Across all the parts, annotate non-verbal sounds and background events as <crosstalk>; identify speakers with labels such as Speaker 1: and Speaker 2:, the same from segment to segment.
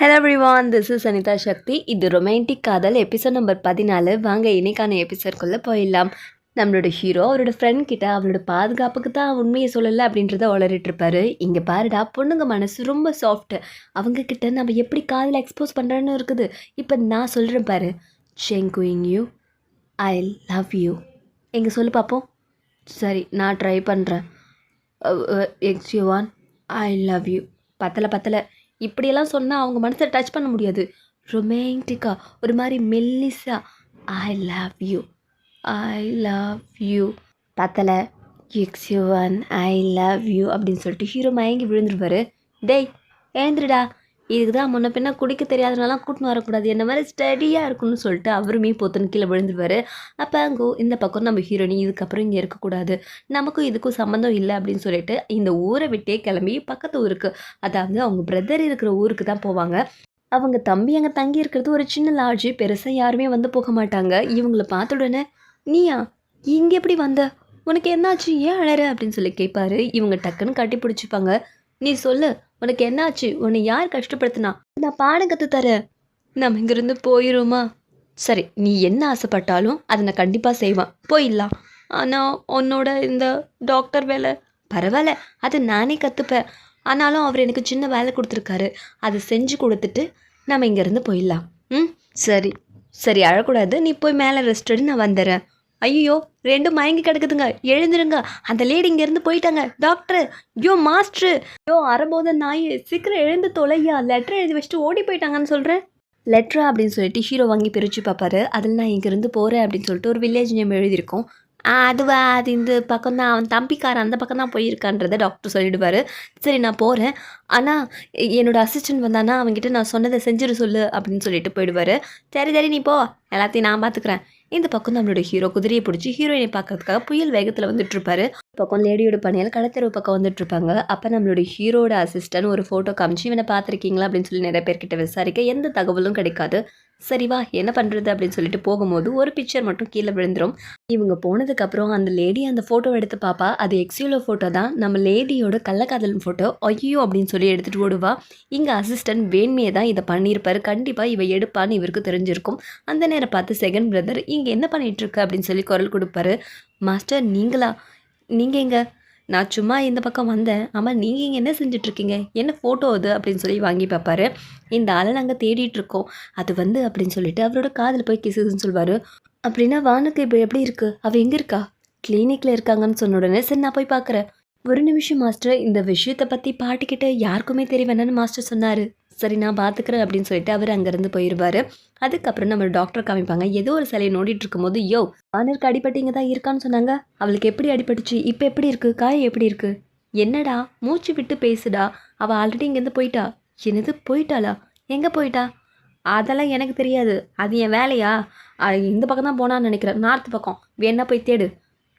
Speaker 1: Hello everyone this is Anitha Sakthi இது romantic காதல் episode number பதினாலு. வாங்க இன்னைக்கான எபிசோட்குள்ளே போயிடலாம். நம்மளோட ஹீரோ அவரோட ஃப்ரெண்ட் கிட்ட அவளோட பாதுகாப்புக்கு தான் உண்மையை சொல்லலை அப்படின்றத உளறிட்டுருப்பாரு இங்கே பாருடா பொண்ணுங்க மனசு ரொம்ப சாஃப்ட்டு அவங்கக்கிட்ட நம்ம எப்படி காதில் எக்ஸ்போஸ் பண்ணுறோன்னு இருக்குது. இப்போ நான் சொல்கிறேன் பாரு. குயிங் யூ ஐ லவ் யூ எங்கே சொல்லு பார்ப்போம் சரி நான் ட்ரை பண்ணுறேன் X uh, you uh, one I love you பத்தலை பத்தலை. இப்படியெல்லாம் சொன்னால் அவங்க மனசை டச் பண்ண முடியாது. ரொமான்டிக்காக ஒரு மாதிரி மெல்லிசா I love you I love you பத்தலை X you one I love you அப்படின்னு சொல்லிட்டு ஹீரோ மயங்கி விழுந்துருவார். டேய் ஏந்திரடா இதுக்கு தான் முன்ன பின்ன குடிக்க தெரியாதனாலாம் கூட்டின்னு வரக்கூடாது. என்ன மாதிரி ஸ்டடியாக இருக்கும்னு சொல்லிட்டு அவருமே பொத்துன்னு கீழே விழுந்துருவாரு. அப்போ அங்கோ இந்த பக்கம் நம்ம ஹீரோனி இதுக்கப்புறம் இங்கே இருக்கக்கூடாது. நமக்கும் இதுக்கும் சம்மந்தம் இல்லை அப்படின்னு சொல்லிட்டு இந்த ஊரை விட்டே கிளம்பி பக்கத்து ஊருக்கு அதாவது அவங்க பிரதர் இருக்கிற ஊருக்கு தான் போவாங்க. அவங்க தம்பி அங்கே தங்கி இருக்கிறது ஒரு சின்ன லாட்ஜு பெருசாக யாருமே வந்து போக மாட்டாங்க. இவங்கள பார்த்த உடனே நீயா இங்கே எப்படி வந்த? உனக்கு என்னாச்சு? ஏன் அழற? அப்படின்னு சொல்லி கேட்பாரு இவங்க டக்குன்னு கட்டி பிடிச்சிப்பாங்க. நீ சொல்லு உனக்கு என்னாச்சு? உன்னை யார் கஷ்டப்படுத்தினா? நான் பாடம் கற்று தரேன். நம்ம இங்கேருந்து போயிருமா? சரி நீ என்ன ஆசைப்பட்டாலும் அதை நான் கண்டிப்பாக செய்வேன். போயிடலாம். ஆனால் உன்னோட இந்த டாக்டர் வேலை பரவாயில்ல அதை நானே கற்றுப்பேன் ஆனாலும் அவர் எனக்கு சின்ன வேலை கொடுத்துருக்காரு. அதை செஞ்சு கொடுத்துட்டு நம்ம இங்கேருந்து போயிடலாம். ம் சரி. சரி அழக்கூடாது. நீ போய் மேலே ரெஸ்ட் எடு நான் வந்துடுறேன். ஐயோ ரெண்டும் மயங்கி கிடக்குதுங்க. எழுந்துருங்க. அந்த லேடி இங்கேருந்து போயிட்டாங்க. டாக்டர் யோ மாஸ்டர் யோ அறபோத நாய் சீக்கிரம் எழுந்து தொலையா. லெட்டர் எழுதி வச்சுட்டு ஓடி போயிட்டாங்கன்னு சொல்கிறேன் லெட்டரா அப்படின்னு சொல்லிட்டு ஹீரோ வாங்கி பிரித்து பார்ப்பாரு அதில் நான் இங்கேருந்து போகிறேன் அப்படின்னு சொல்லிட்டு ஒரு வில்லேஜ் நேம் எழுதியிருக்கோம். "ஆ, அதுவா அது இந்த பக்கம் தான் அவன் தம்பிக்காரன் அந்த பக்கம் தான் போயிருக்கான்றதை டாக்டர் சொல்லிடுவார். சரி நான் போகிறேன் ஆனால் என்னோடய அசிஸ்டன்ட் வந்தானா? அவங்ககிட்ட நான் சொன்னதை செஞ்சிட சொல்லு அப்படின்னு சொல்லிட்டு போயிடுவார். சரி சரி நீ போ. எல்லாத்தையும் நான் பார்த்துக்குறேன் இந்த பக்கம் நம்மளோட ஹீரோ குதிரையை பிடிச்சி ஹீரோயினை பார்க்கறதுக்காக புயல் வேகத்தில் வந்துட்டு இருப்பாரு பக்கம் லேடியோட பணியால் கடத்தெருவு பக்கம் வந்துட்டு இருப்பாங்க அப்போ நம்மளோட ஹீரோட அசிஸ்டன்ட் ஒரு ஃபோட்டோ காமிச்சு இவனை பார்த்துருக்கீங்களா? அப்படின்னு சொல்லி நிறைய பேர்கிட்ட விசாரிக்க எந்த தகவலும் கிடைக்காது. சரி வா என்ன பண்ணுறது அப்படின்னு சொல்லிட்டு போகும்போது ஒரு பிக்சர் மட்டும் கீழே விழுந்துடும் இவங்க போனதுக்கப்புறம் அந்த லேடி அந்த ஃபோட்டோ எடுத்து பாப்பா. அது எக்ஸியூலோ ஃபோட்டோ தான். நம்ம லேடியோட கள்ளக்காதலன் ஃபோட்டோ ஐயோ அப்படின்னு சொல்லி எடுத்துகிட்டு ஓடுவா. இங்கே அசிஸ்டன்ட் வேண்மையை தான் இதை பண்ணியிருப்பாரு. கண்டிப்பாக இவ எடுப்பான்னு இவருக்கு தெரிஞ்சிருக்கும். அந்த நேரம் பார்த்து செகண்ட் பிரதர் இங்கே என்ன பண்ணிகிட்ருக்கு அப்படின்னு சொல்லி குரல் கொடுப்பாரு. மாஸ்டர் நீங்களா? நீங்கள் எங்கே? நான் சும்மா இந்த பக்கம் வந்தேன். ஆமாம் நீங்கள் இங்கே என்ன செஞ்சிட்ருக்கீங்க? என்ன ஃபோட்டோ அது? அப்படின்னு சொல்லி வாங்கி பார்ப்பாரு இந்த ஆளை நாங்கள் தேடிட்டுருக்கோம் அது வந்து அப்படின்னு சொல்லிட்டு அவரோட காதில் போய் கிசுன்னு சொல்வார். அப்படின்னா வானுக்கு இப்போ எப்படி இருக்குது அவள் எங்கே இருக்கா? கிளினிக்கில் இருக்காங்கன்னு சொன்ன உடனே சரி நான் போய் பார்க்குறேன் ஒரு நிமிஷம் மாஸ்டர் இந்த விஷயத்தை பற்றி பாட்டிக்கிட்ட யாருக்குமே தெரிய வேணான்னு மாஸ்டர் சொன்னார். சரி நான் பார்த்துக்கிறேன் அப்படின்னு சொல்லிட்டு அவர் அங்கேருந்து போயிடுவார் அதுக்கப்புறம் நம்ம டாக்டர் காமிப்பாங்க. ஏதோ ஒரு சிலையை நோண்டிட்டு இருக்கும்போது யோ வானருக்கு அடிபட்டு இங்கே தான் இருக்கான்னு சொன்னாங்க. அவளுக்கு எப்படி அடிபட்டுச்சு? இப்போ எப்படி இருக்கு? காய் எப்படி இருக்கு? என்னடா? மூச்சு விட்டு பேசுடா. அவள் ஆல்ரெடி இங்கேருந்து போயிட்டா. என்னது? போயிட்டாளா? எங்கே போயிட்டா? அதெல்லாம் எனக்கு தெரியாது. அது என் வேலையா? அது இந்த பக்கம் தான் போனான்னு நினைக்கிறேன். நார்த் பக்கம். வேணா போய் தேடு.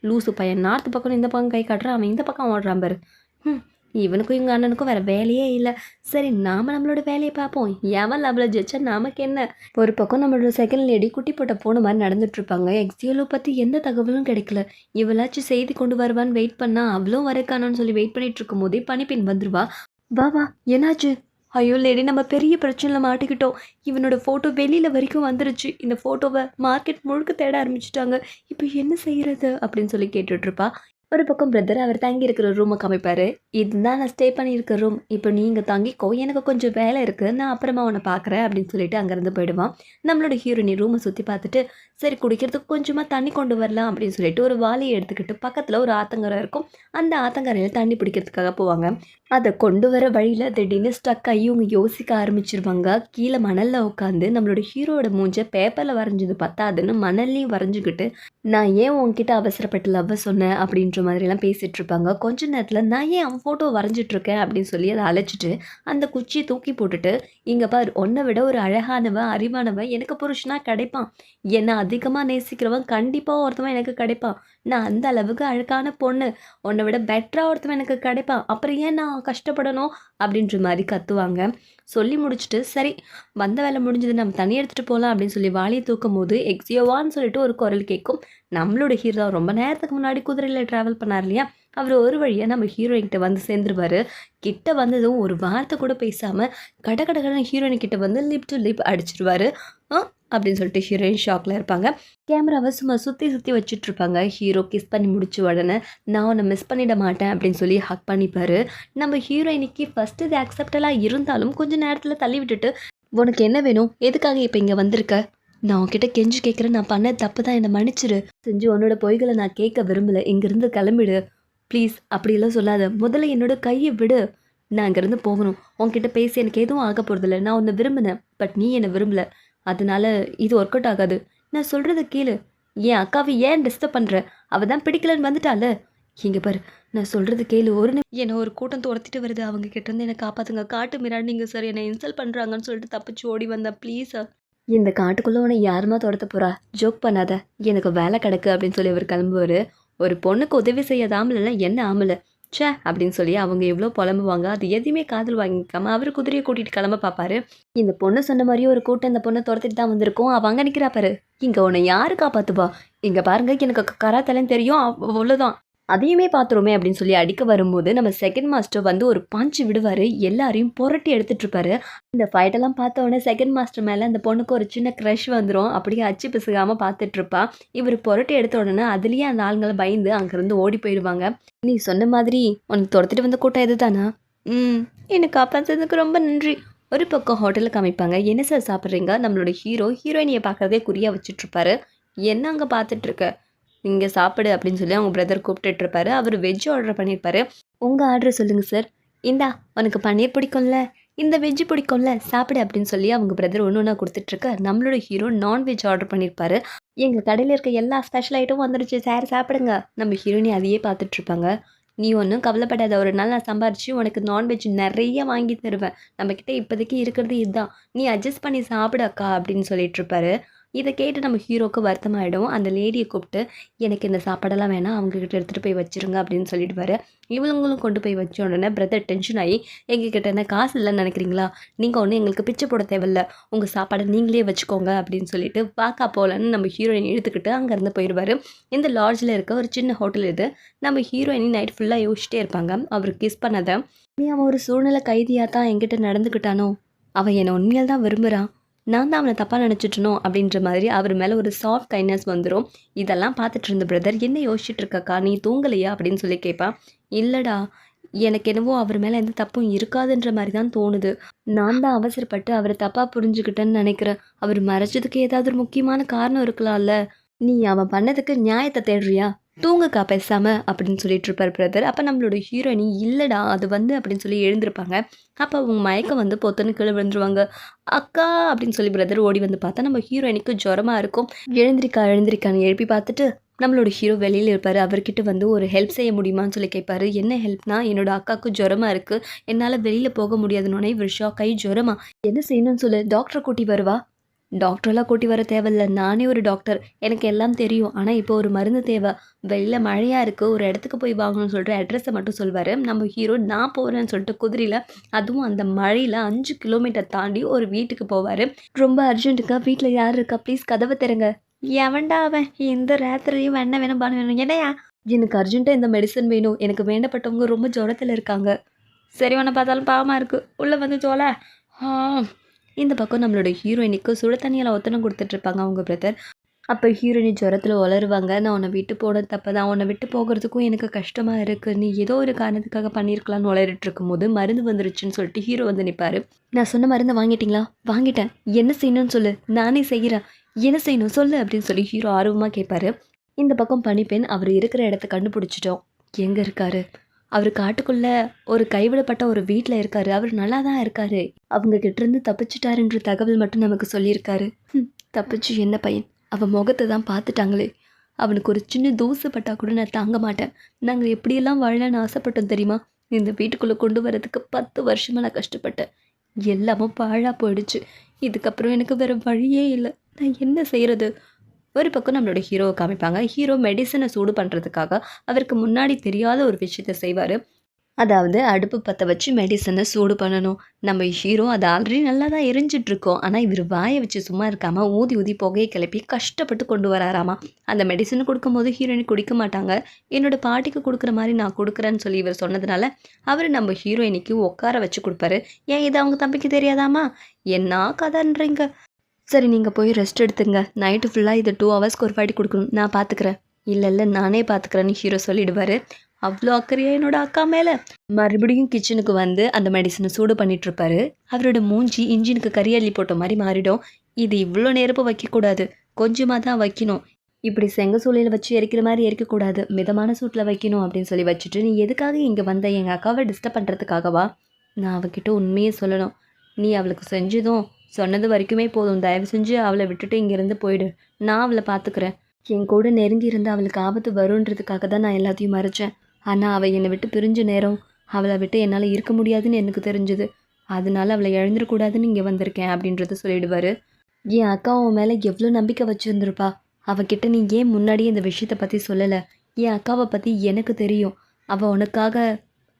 Speaker 1: லூசு பையன். நார்த் பக்கம் இந்த பக்கம் கை காட்டுறான். அவன் இந்த பக்கம் ஓடுறான் பாரு. ம் இவனுக்கும் எங்கள் அண்ணனுக்கும் வேறு வேலையே இல்லை. சரி நாம் நம்மளோட வேலையை பார்ப்போம். எவன் லவ்வில் ஜெயிச்சா நமக்கு என்ன? ஒரு பக்கம் நம்மளோட செகண்ட் லேடி குட்டி போட்ட போன மாதிரி நடந்துட்டு இருப்பாங்க. எக்ஸியோலோ பற்றி எந்த தகவலும் கிடைக்கல. இவளாச்சும் செய்தி கொண்டு வருவான்னு வெயிட் பண்ணா அவளும் வரக்கானான்னு சொல்லி வெயிட் பண்ணிட்டு இருக்கும் போதே பனிப்பின் வந்துருவா. வா வா என்னாச்சு? ஐயோ லேடி நம்ம பெரிய பிரச்சனையில் மாட்டிக்கிட்டோம். இவனோட ஃபோட்டோ வெளியில் வரைக்கும் வந்துருச்சு. இந்த ஃபோட்டோவை மார்க்கெட் முழுக்க தேட ஆரம்பிச்சிட்டாங்க. இப்போ என்ன செய்கிறது அப்படின்னு சொல்லி கேட்டுட்ருப்பா ஒரு பக்கம் பிரதர் அவர் தங்கி இருக்கிற ரூமை காமிப்பார் இதுதான் நான் ஸ்டே பண்ணியிருக்க ரூம் இப்போ நீங்கள் தங்கிக்கோ எனக்கு கொஞ்சம் வேலை இருக்குது நான் அப்புறமா உன்னை பார்க்குறேன் அப்படின்னு சொல்லிட்டு அங்கேருந்து போயிடுவான். நம்மளோட ஹீரோனி ரூமை சுற்றி பார்த்துட்டு சரி குடிக்கிறதுக்கு கொஞ்சமாக தண்ணி கொண்டு வரலாம் அப்படின்னு சொல்லிட்டு ஒரு வாளியை எடுத்துக்கிட்டு பக்கத்தில் ஒரு ஆத்தங்கரை இருக்கும். அந்த ஆத்தங்கரையில் தண்ணி பிடிக்கிறதுக்காக போவாங்க. அதை கொண்டு வர வழியில் திடீர்னு ஸ்டக் ஆகி இவங்க யோசிக்க ஆரம்பிச்சிருவாங்க. கீழே மணலில் உட்காந்து நம்மளோட ஹீரோட மூஞ்ச பேப்பரில் வரைஞ்சது பத்தாதுன்னு மணல்லையும் வரைஞ்சிக்கிட்டு நான் ஏன் உன்கிட்ட அவசரப்பட்டு லவ்வை சொன்னேன்? அப்படின்ற மாதிரிலாம் பேசிகிட்டு இருப்பாங்க கொஞ்ச நேரத்தில் நான் ஏன் அவன் ஃபோட்டோ வரைஞ்சிட்ருக்கேன்? அப்படின்னு சொல்லி அதை அழைச்சிட்டு அந்த குச்சியை தூக்கி போட்டுட்டு இங்கே பார் உன்னை விட ஒரு அழகானவன் அறிவானவன் எனக்கு புருஷனாக கிடைப்பான். என்னை அதிகமாக நேசிக்கிறவன் கண்டிப்பாக ஒருத்தவன் எனக்கு கிடைப்பான். நான் அந்த அளவுக்கு அழகான பொண்ணு. உன்னை விட பெட்டராக ஒருத்தவன் எனக்கு கிடைப்பான். அப்புறம் ஏன் நான் கஷ்டப்படணும்? அப்படின்ற மாதிரி கத்துவாங்க. சொல்லி முடிச்சுட்டு சரி வந்த வேலை முடிஞ்சது நம்ம தண்ணி எடுத்துகிட்டு போகலாம் அப்படின்னு சொல்லி வாளியை தூக்கும் போது எக்ஸியோவான்னு சொல்லிட்டு ஒரு குரல் கேட்கும். நம்மளோட ஹீரோ ரொம்ப நேரத்துக்கு முன்னாடி குதிரையில் ட்ராவல் பண்ணார் இல்லையா? அவர் ஒரு வழியாக நம்ம ஹீரோயின்கிட்ட வந்து சேர்ந்துருவாரு. கிட்ட வந்ததும் ஒரு வார்த்தை கூட பேசாமல் கட கடகடன ஹீரோயின் கிட்ட வந்து லிப் டு லிப் அடிச்சிருவாரு. அப்படின்னு சொல்லிட்டு ஹீரோயின் ஷாக்கில் இருப்பாங்க. கேமராவை சும்மா சுற்றி சுற்றி வச்சுட்ருப்பாங்க. ஹீரோ கிஸ் பண்ணி முடிச்ச உடனே நான் உன்னை மிஸ் பண்ணிட மாட்டேன் அப்படின்னு சொல்லி ஹக் பண்ணிப்பார். நம்ம ஹீரோயினிக்கு ஃபஸ்ட்டு இது அக்செப்டலாக இருந்தாலும் கொஞ்சம் நேரத்தில் தள்ளி விட்டுட்டு உனக்கு என்ன வேணும்? எதுக்காக இப்போ இங்கே வந்திருக்க? நான் உன்கிட்ட கெஞ்சி கேட்குறேன் நான் பண்ண தப்பு தான் என்னை மன்னிச்சிரு. செஞ்சு உன்னோட பொய்களை நான் கேட்க விரும்பல. இங்கேருந்து கிளம்பிடு. ப்ளீஸ் அப்படியெல்லாம் சொல்லாத. முதல்ல என்னோட கையை விடு. நான் இங்கேருந்து போகணும். உன்கிட்ட பேசி எனக்கு எதுவும் ஆக போகிறதில்ல நான் உன்னை விரும்பினேன். பட் நீ என்னை விரும்பல. அதனால இது ஒர்க் அவுட் ஆகாது. நான் சொல்கிறத கேளு. என் அக்காவை ஏன் டிஸ்டர்ப் பண்ணுற அவள் தான் பிடிக்கலன்னு வந்துட்டால. இங்கே பாரு நான் சொல்கிறது கேளு. ஒரு என்னை ஒரு கூட்டம் துரத்திட்டு வருது. அவங்க கிட்ட இருந்து என்னை காப்பாற்றுங்க காட்டு மிராண்டிங்க சார் என்னை இன்சல்ட் பண்ணுறாங்கன்னு சொல்லிட்டு தப்பிச்சு ஓடி வந்தேன். ப்ளீஸ் சார் இந்த காட்டுக்குள்ளே உன்னை யாருமா துரத்த போகிறா ஜோக் பண்ணாத. எனக்கு வேலை கிடக்கு அப்படின்னு சொல்லி அவர் கிளம்புவார். ஒரு பொண்ணுக்கு உதவி செய்யாத என்ன ஆமலை ச்சே அப்படின்னு சொல்லி அவங்க எவ்வளோ புலம்புவாங்க அது எதையுமே காதல் வாங்கிக்காம அவர் குதிரையை கூட்டிகிட்டு கிளம்ப பார்ப்பாரு இந்த பொண்ணு சொன்ன மாதிரியே ஒரு கூட்டம் இந்த பொண்ணை துரத்திட்டு தான் வந்திருக்கோம். அவள் அங்கே நிற்கிறா பாரு. இங்கே உன்னை யாரு காப்பாத்துவா? இங்கே பாருங்க எனக்கு கராத்தலன்னு தெரியும். அவ்வளோதான் அதையுமே பார்த்துருமே அப்படின்னு சொல்லி அடிக்க வரும்போது நம்ம செகண்ட் மாஸ்டர் வந்து ஒரு பாஞ்சு விடுவார். எல்லாரையும் புரட்டி எடுத்துட்டுருப்பாரு இந்த ஃபைட்டெல்லாம் பார்த்த உடனே செகண்ட் மாஸ்டர் மேலே அந்த பொண்ணுக்கு ஒரு சின்ன க்ரஷ் வந்துடும் அப்படியே அச்சு பிசுகாமல் பார்த்துட்ருப்பா இவர் புரட்டி எடுத்த உடனே அதுலேயே அந்த ஆளுங்களை பயந்து அங்கேருந்து ஓடி போயிடுவாங்க. நீ சொன்ன மாதிரி உனக்கு துரத்திட்டு வந்த கூட்டம் இதுதானா? ம் என்னை காப்பாற்றுறதுக்கு ரொம்ப நன்றி. ஒரு பக்கம் ஹோட்டலில் காமிப்பாங்க என்ன சார் சாப்பிட்றீங்க? நம்மளோட ஹீரோ ஹீரோயினியை பார்க்குறதே குறியாக வச்சுட்ருப்பாரு என்ன அங்கே பார்த்துட்ருக்க இங்கே சாப்பிடு அப்படின்னு சொல்லி அவங்க பிரதர் கூப்பிட்டுட்ருப்பாரு. அவர் வெஜ் ஆர்டர் பண்ணியிருப்பாரு உங்கள் ஆர்டர் சொல்லுங்கள் சார் இந்தா உனக்கு பன்னீர் பிடிக்கும்ல? இந்த வெஜ்ஜு பிடிக்கும்ல? சாப்பிடு அப்படின்னு சொல்லி அவங்க பிரதர் ஒன்று ஒன்றா கொடுத்துட்ருக்க. நம்மளோட ஹீரோ நான்வெஜ் ஆர்டர் பண்ணியிருப்பாரு எங்கள் கடையில் இருக்க எல்லா ஸ்பெஷல் ஐட்டமும் வந்துடுச்சு சார் சாப்பிடுங்க. நம்ம ஹீரோனி அதையே பார்த்துட்ருப்பாங்க. நீ ஒன்றும் கவலைப்படாத. ஒரு நாள் நான் சம்பாரிச்சு உனக்கு நான்வெஜ் நிறைய வாங்கி தருவேன். நம்மக்கிட்ட இப்போதைக்கு இருக்கிறது இதுதான். நீ அட்ஜஸ்ட் பண்ணி சாப்பிடு அக்கா அப்படின்னு சொல்லிட்டு இருப்பாரு இதை கேட்டு நம்ம ஹீரோக்கு வருத்தமாகிடும் அந்த லேடியை கூப்பிட்டு எனக்கு இந்த சாப்பாடெல்லாம் வேணாம். அவங்கக்கிட்ட எடுத்துகிட்டு போய் வச்சிருங்க அப்படின்னு சொல்லிடுவார். இவங்களும் கொண்டு போய் வச்ச உடனே பிரதர் டென்ஷன் ஆகி எங்ககிட்ட என்ன காசு இல்லைன்னு நினைக்கிறீங்களா? நீங்கள் ஒன்றும் எங்களுக்கு பிச்சை போட தேவையில்ல. உங்கள் சாப்பாடை நீங்களே வச்சுக்கோங்க அப்படின்னு சொல்லிட்டு வாக்கா போகலன்னு நம்ம ஹீரோயின் எடுத்துக்கிட்டு அங்கேருந்து போயிடுவார். இந்த லாட்ஜில் இருக்க ஒரு சின்ன ஹோட்டல் இது. நம்ம ஹீரோயினி நைட் ஃபுல்லாக யோசிச்சிட்டே இருப்பாங்க. அவர் கிஸ் பண்ணதை. நீ அவன் ஒரு சூழ்நிலை கைதியாக தான் எங்கிட்ட நடந்துக்கிட்டானோ? அவன் என்னை உண்மையால் தான் விரும்புகிறான் நான் தான் அவனை தப்பாக நினச்சிட்டனோ அப்படின்ற மாதிரி அவர் மேலே ஒரு சாஃப்ட் கைண்ட்னஸ் வந்துடும் இதெல்லாம் பார்த்துட்டு இருந்த பிரதர் என்ன யோசிச்சுட்டு இருக்கக்கா? நீ தூங்கலையா? அப்படின்னு சொல்லி கேட்பான் இல்லைடா எனக்கு என்னவோ அவர் மேலே எந்த தப்பும் இருக்காதுன்ற மாதிரி தான் தோணுது. நான் தான் அவசரப்பட்டு அவரை தப்பாக புரிஞ்சுக்கிட்டேன்னு நினைக்கிறேன். அவர் மறைச்சதுக்கு ஏதாவது ஒரு முக்கியமான காரணம் இருக்கலாம்ல. நீ அவன் பண்ணதுக்கு நியாயத்தை தேடுறியா? தூங்குக்கா பேசாமல் அப்படின்னு சொல்லிட்டு இருப்பார் பிரதர் அப்போ நம்மளோட ஹீரோயினி இல்லைடா அது வந்து அப்படின்னு சொல்லி எழுந்திருப்பாங்க. அப்போ அவங்க மயக்கம் வந்து பொத்துன்னு கீழே விழுந்துருவாங்க. அக்கா அப்படின்னு சொல்லி பிரதர் ஓடி வந்து பார்த்தா நம்ம ஹீரோயினுக்கு ஜுரமாக இருக்கும். எழுந்திரிக்கா எழுந்திரிக்கான்னு எழுப்பி பார்த்துட்டு நம்மளோட ஹீரோ வெளியில் இருப்பார். அவர்கிட்ட வந்து ஒரு ஹெல்ப் செய்ய முடியுமான்னு சொல்லி கேட்பாரு. என்ன ஹெல்ப்னா என்னோட அக்காவுக்கு ஜுரமாக இருக்குது என்னால் வெளியில் போக முடியாதுன்னொன்னே இவர் ஷாக் ஆகி ஜுரமா என்ன செய்யணும்னு சொல்லு. டாக்டரை கூட்டி வருவா. டாக்டரெல்லாம் கூட்டி வர தேவையில்ல. நானே ஒரு டாக்டர். எனக்கு எல்லாம் தெரியும். ஆனால் இப்போ ஒரு மருந்து தேவை. வெளியில் மழையாக இருக்குது ஒரு இடத்துக்கு போய் வாங்கணும்னு சொல்கிற அட்ரஸை மட்டும் சொல்வார். நம்ம ஹீரோ நான் போகிறேன்னு சொல்லிட்டு குதிரையில் அதுவும் அந்த மழையில் அஞ்சு கிலோமீட்டர் தாண்டி ஒரு வீட்டுக்கு போவார். ரொம்ப அர்ஜென்ட்டுக்கா வீட்டில் யார் இருக்கா? ப்ளீஸ் கதவை திறங்க. எவன்டா அவன்? இந்த ராத்திரியும் என்ன வேணும் பண்ண வேணும் என்னையா? எனக்கு அர்ஜென்ட்டாக இந்த மெடிசன் வேணும். எனக்கு வேண்டப்பட்டவங்க ரொம்ப ஜுரத்தில் இருக்காங்க. சரி உன்னை பார்த்தாலும் பாவமாக இருக்குது உள்ளே வந்து ஜோல ஆ இந்த பக்கம் நம்மளோட ஹீரோயினுக்கு சுட தண்ணியில் ஒத்தனம் கொடுத்துட்ருப்பாங்க அவங்க பிரதர் அப்போ ஹீரோயினி ஜுரத்தில் வளருவாங்க நான் உன்னை விட்டு போனது தப்பு தான். உன்னை விட்டு போகிறதுக்கும் எனக்கு கஷ்டமாக இருக்குது நீ ஏதோ ஒரு காரணத்துக்காக பண்ணியிருக்கலாம்னு வளரிட்டு இருக்கும்போது மருந்து வந்துருச்சுன்னு சொல்லிட்டு ஹீரோ வந்து நிற்பாரு நான் சொன்ன மருந்தை வாங்கிட்டீங்களா? வாங்கிட்டேன். என்ன செய்யணும்னு சொல்லு. நானே செய்கிறேன் என்ன செய்யணும் சொல்லு அப்படின்னு சொல்லி ஹீரோ ஆர்வமாக கேட்பாரு இந்த பக்கம் பனிப்பெண் அவர் இருக்கிற இடத்த கண்டுபிடிச்சிட்டோம். எங்கே இருக்காரு? அவர் காட்டுக்குள்ள ஒரு கைவிடப்பட்ட ஒரு வீட்டில் இருக்காரு. அவர் நல்லா தான் இருக்காரு. அவங்க கிட்ட இருந்து தப்பிச்சிட்டாருன்ற தகவல் மட்டும் நமக்கு சொல்லியிருக்காரு. தப்பிச்சு என்ன பையன்? அவன் முகத்தை தான் பார்த்துட்டாங்களே. அவனுக்கு ஒரு சின்ன தூசு பட்டா கூட நான் தாங்க மாட்டேன். நாங்கள் எப்படியெல்லாம் வாழலாம்னு ஆசைப்பட்டோம் தெரியுமா? இந்த வீட்டுக்குள்ளே கொண்டு வரதுக்கு பத்து வருஷமாக நான் கஷ்டப்பட்டேன். எல்லாமும் பாழாக போயிடுச்சு. இதுக்கப்புறம் எனக்கு வேறு வழியே இல்லை. நான் என்ன செய்கிறது ஒரு பக்கம் நம்மளோட ஹீரோவை காமிப்பாங்க. ஹீரோ மெடிசனை சூடு பண்ணுறதுக்காக அவருக்கு முன்னாடி தெரியாத ஒரு விஷயத்த செய்வார். அதாவது அடுப்பு பற்ற வச்சு மெடிசனை சூடு பண்ணணும். நம்ம ஹீரோ அது ஆல்ரெடி நல்லா தான் எரிஞ்சிட்ருக்கோம் ஆனால் இவர் வாயை வச்சு சும்மா இருக்காமல் ஊதி ஊதி புகையை கிளப்பி கஷ்டப்பட்டு கொண்டு வராராமா? அந்த மெடிசன் கொடுக்கும்போது ஹீரோயின் குடிக்க மாட்டாங்க. என்னோடய பாட்டிக்கு கொடுக்குற மாதிரி நான் கொடுக்குறேன்னு சொல்லி இவர் சொன்னதுனால அவர் நம்ம ஹீரோயினிக்கு உட்கார வச்சு கொடுப்பாரு. ஏன் இது அவங்க தம்பிக்கு தெரியாதாமா? என்ன கதைன்றீங்க? சரி நீங்கள் போய் ரெஸ்ட் எடுத்துங்க. நைட்டு ஃபுல்லாக இது டூ ஹவர்ஸ்க்கு ஒரு வாட்டி கொடுக்கணும். நான் பார்த்துக்கிறேன் இல்லை இல்லை நானே பார்த்துக்கிறேன்னு ஹீரோ சொல்லிடுவார். அவ்வளோ அக்கறையா என்னோட அக்கா மேலே. மறுபடியும் கிச்சனுக்கு வந்து அந்த மெடிசனை சூடு பண்ணிகிட்ருப்பாரு அவரோட மூஞ்சி இன்ஜினுக்கு கறி போட்ட மாதிரி மாறிடும். இது இவ்வளோ நேரப்போ வைக்கக்கூடாது. கொஞ்சமாக தான் வைக்கணும். இப்படி செங்க சூளையில் வச்சு எரிக்கிற மாதிரி எரிக்கக்கூடாது. மிதமான சூட்டில் வைக்கணும் அப்படின்னு சொல்லி வச்சுட்டு நீ எதுக்காக இங்கே வந்த? எங்கள் அக்காவை டிஸ்டர்ப் பண்ணுறதுக்காகவா நான் அவகிட்ட உண்மையே சொல்லணும். நீ அவளுக்கு செஞ்சதும் சொன்னது வரைக்குமே போதும். தயவு செஞ்சு அவளை விட்டுட்டு இங்கேருந்து போயிடு. நான் அவளை பார்த்துக்கிறேன் என் கூட நெருங்கி இருந்து அவளுக்கு ஆபத்து வருன்றதுக்காக தான் நான் எல்லாத்தையும் மறைச்சேன். ஆனால் அவள் என்னை விட்டு பிரிஞ்ச நேரம் அவளை விட்டு என்னால் இருக்க முடியாதுன்னு எனக்கு தெரிஞ்சுது. அதனால அவளை எழுந்துடக்கூடாதுன்னு இங்கே வந்திருக்கேன் அப்படின்றத சொல்லிடுவார். என் அக்கா உன் மேலே எவ்வளோ நம்பிக்கை வச்சுருந்துருப்பா. அவகிட்ட நீ ஏன் முன்னாடியே இந்த விஷயத்தை பற்றி சொல்லலை? என் அக்காவை பற்றி எனக்கு தெரியும். அவள் உனக்காக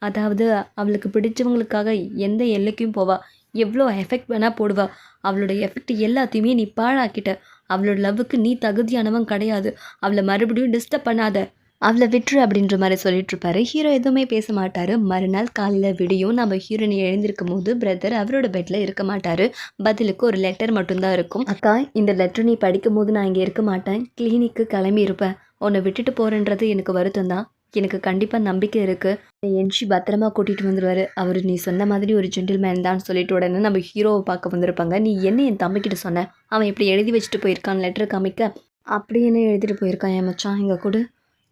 Speaker 1: அதாவது அவளுக்கு பிடிச்சவங்களுக்காக எந்த எல்லைக்கும் போவா. எவ்வளோ எஃபெக்ட் வேணால் போடுவா. அவளோட எஃபெக்ட் எல்லாத்தையுமே நீ பாழாக்கிட்ட. அவளோட லவ்வுக்கு நீ தகுதியானவன் கிடையாது. அவளை மறுபடியும் டிஸ்டர்ப் பண்ணாத. அவளை விட்டுரு அப்படின்ற மாதிரி சொல்லிட்டு இருப்பாரு. ஹீரோ எதுவுமே பேச மாட்டாரு. மறுநாள் காலையில் விடியும் நம்ம ஹீரோனி எழுந்திருக்கும் போது பிரதர் அவரோட பெட்டில் இருக்க மாட்டாரு. பதிலுக்கு ஒரு லெட்டர் மட்டும்தான் இருக்கும். அக்கா இந்த லெட்டர் நீ படிக்கும் போது நான் இங்கே இருக்க மாட்டேன். கிளினிக்கு கிளம்பி இருப்பேன். உன்னை விட்டுட்டு போறேன்றது எனக்கு வருத்தம் தான். எனக்கு கண்டிப்பாக நம்பிக்கை இருக்குது என்ஷி பத்திரமா கூட்டிகிட்டு வந்துடுவார் அவர் நீ சொன்ன மாதிரி ஒரு ஜென்டில்மேன் தான் சொல்லிட்டு உடனே நம்ம ஹீரோவை பார்க்க வந்திருப்பாங்க. நீ என்ன என் தம்பிக்கிட்ட சொன்ன? அவன் இப்படி எழுதி வச்சுட்டு போயிருக்கான் லெட்டர் காமிக்க. அப்படி என்ன எழுதிட்டு போயிருக்கான் என் மச்சான்? இங்கே கூட.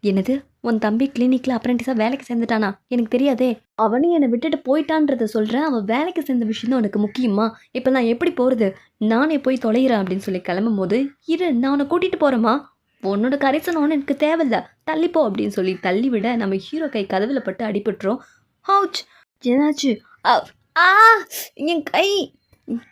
Speaker 1: என்னது? உன் தம்பி கிளினிக்கில் அப்ரெண்டிஸாக வேலைக்கு சேர்ந்துட்டானா? எனக்கு தெரியாதே. அவனும் என்னை விட்டுட்டு போயிட்டான்றத சொல்கிறேன் அவன் வேலைக்கு சேர்ந்த விஷயம் தான் உனக்கு முக்கியமா? இப்போ நான் எப்படி போகிறது நானே போய் தொலைகிறேன் அப்படின்னு சொல்லி கிளம்பும் போது இரு நான் உன்னை கூட்டிகிட்டு போகிறேம்மா உன்னோட கரைசனோன்னு எனக்கு தேவையில்ல. தள்ளிப்போ அப்படின்னு சொல்லி தள்ளி விட நம்ம ஹீரோ கை கதவில் பட்டு அடிபட்டுரும். ஹவுச் என்னாச்சு? ஆ என் கை!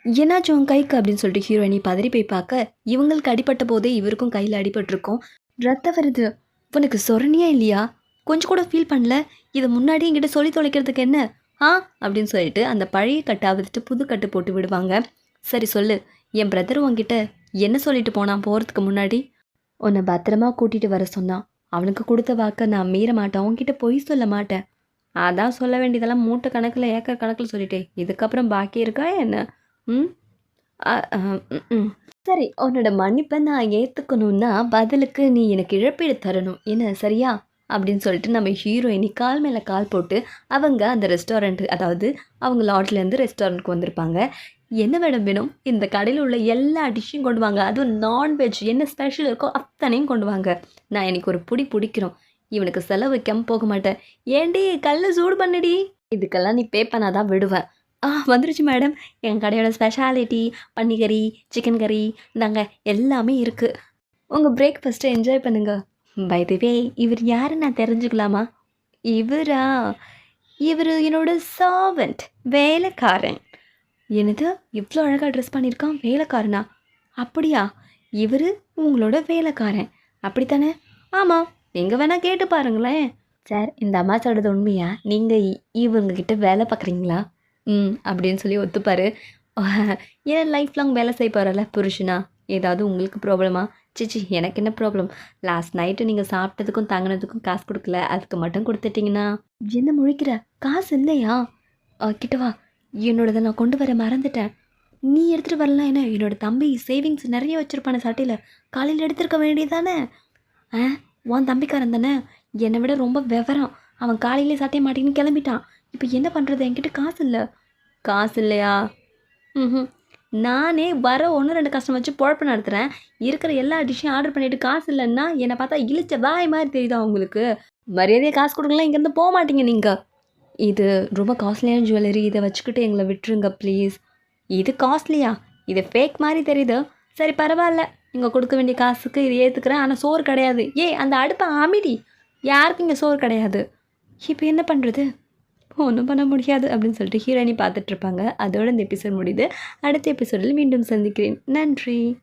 Speaker 1: என்னாச்சு உன் கைக்கு அப்படின்னு சொல்லிட்டு ஹீரோயினி பதறி போய் பார்க்க இவங்களுக்கு அடிபட்ட போதே இவருக்கும் கையில் அடிபட்டிருக்கும். ரத்த வருது. உனக்கு சொரணியா இல்லையா? கொஞ்சம் கூட ஃபீல் பண்ணல? இதை முன்னாடி என்கிட்ட சொல்லி தொலைக்கிறதுக்கு என்ன? ஆ? அப்படின்னு சொல்லிட்டு அந்த பழைய கட்டை அவிழ்த்துட்டு புது கட்டு போட்டு விடுவாங்க. சரி சொல்லு என் பிரதர் உங்ககிட்ட என்ன சொல்லிட்டு போனான் போகிறதுக்கு முன்னாடி? உன்னை பத்திரமா கூட்டிகிட்டு வர சொன்னான். அவனுக்கு கொடுத்த வாக்கை நான் மீற மாட்டேன். உன்கிட்ட பொய் சொல்ல மாட்டேன். அதான் சொல்ல வேண்டியதெல்லாம் மூட்டை கணக்கில் ஏக்கர் கணக்கில் சொல்லிட்டேன் இதுக்கப்புறம் பாக்கி இருக்கா என்ன? ம்? ம், ம். சரி உன்னோட மன்னிப்பை நான் ஏற்றுக்கணுன்னா பதிலுக்கு நீ எனக்கு இழப்பீடு தரணும். என்ன சரியா? அப்படின்னு சொல்லிட்டு நம்ம ஹீரோயினி கால் மேலே கால் போட்டு அவங்க அந்த ரெஸ்டாரண்ட்டு அதாவது அவங்க லாட்லேருந்து ரெஸ்டாரண்ட்க்கு வந்திருப்பாங்க. என்ன மேடம் வேணும்? இந்த கடையில் உள்ள எல்லா டிஷ்ஷையும் கொண்டு வாங்க. அதுவும் நான்வெஜ் என்ன ஸ்பெஷல் இருக்கோ அத்தனையும் கொண்டு வாங்க. நான் எனக்கு ஒரு பிடி பிடிக்கிறோம் இவனுக்கு செலவு வைக்காமல் போக மாட்டேன். ஏண்டி கல்ல சூடு பண்ணுடி. இதுக்கெல்லாம் நீ பே பண்ணாதான் விடுவேன் ஆ வந்துருச்சு மேடம் எங்கள் கடையோட ஸ்பெஷாலிட்டி பன்னிக்கறி சிக்கன் கறி இந்தாங்க எல்லாமே இருக்குது உங்கள் பிரேக்ஃபாஸ்ட்டை என்ஜாய் பண்ணுங்கள் பை வே இவர் யாரு நான் தெரிஞ்சுக்கலாமா? இவரா? இவர் என்னோட சர்வெண்ட் வேலைக்காரன். என்னது? இவ்வளோ அழகாக ட்ரெஸ் பண்ணியிருக்கான் வேலைக்காரனா? அப்படியா? இவர் உங்களோட வேலைக்காரன். அப்படித்தானே? ஆமாம் நீங்கள் வேணால் கேட்டு பாருங்களேன். சார் இந்த அம்மா சொல்கிறது உண்மையா? நீங்கள் இவங்கக்கிட்ட வேலை பார்க்குறீங்களா ம் அப்படின்னு சொல்லி ஒத்துப்பார். <laughs> ஏன் லைஃப் லாங் வேலை செய்ய போகிறல புருஷனா? ஏதாவது உங்களுக்கு ப்ராப்ளமா சிச்சி எனக்கு என்ன ப்ராப்ளம் லாஸ்ட் நைட்டு நீங்கள் சாப்பிட்டதுக்கும் தங்கினதுக்கும் காசு கொடுக்கல. அதுக்கு மட்டும் கொடுத்துட்டீங்கன்னா? என்ன முழிக்கிற? காசு இல்லையா? கிட்டவா கிட்ட வா. என்னோடதை நான் கொண்டு வர மறந்துட்டேன். நீ எடுத்துகிட்டு வரலாம் என்ன? என்னோட தம்பி சேவிங்ஸ் நிறைய வச்சுருப்பான சட்டையில். காலையில் எடுத்திருக்க வேண்டியதானே ஆ உன் தம்பிக்காரன் தானே? என்னை விட ரொம்ப விவரம். அவன் காலையிலே சட்டையை மாட்டின்னு கிளம்பிட்டான். இப்போ என்ன பண்ணுறது என்கிட்ட காசு இல்லை. காசு இல்லையா? ம் நானே வர ஒன்று ரெண்டு கஸ்டமர் வச்சு பொழப்பு நடத்துகிறேன் இருக்கிற எல்லா டிஷ்ஷையும் ஆர்டர் பண்ணிவிட்டு காசு இல்லைன்னா என்னை பார்த்தா இழிச்ச வாய் மாதிரி தெரியுதா உங்களுக்கு? மரியாதையை காசு கொடுக்கலாம் இங்கேருந்து போக மாட்டீங்க நீங்கள் இது ரொம்ப காஸ்ட்லியான ஜுவல்லரி இதை வச்சுக்கிட்டு எங்களை விட்டுருங்க ப்ளீஸ் இது காஸ்ட்லியா இது ஃபேக் மாதிரி தெரியுது. சரி பரவாயில்ல. நீங்கள் கொடுக்க வேண்டிய காசுக்கு இது ஏற்றுக்கிறேன் ஆனால் சோறு கிடையாது. ஏய் அந்த அடுப்பை அமிடி. யாருக்கும் இங்கே சோறு கிடையாது. இப்போ என்ன பண்ணுறது ஒன்றும் பண்ண முடியாது அப்படின்னு சொல்லிட்டு ஹீரோயினி பார்த்துட்ருப்பாங்க அதோட இந்த எபிசோட் முடியுது. அடுத்த எபிசோடில் மீண்டும் சந்திக்கிறேன். நன்றி.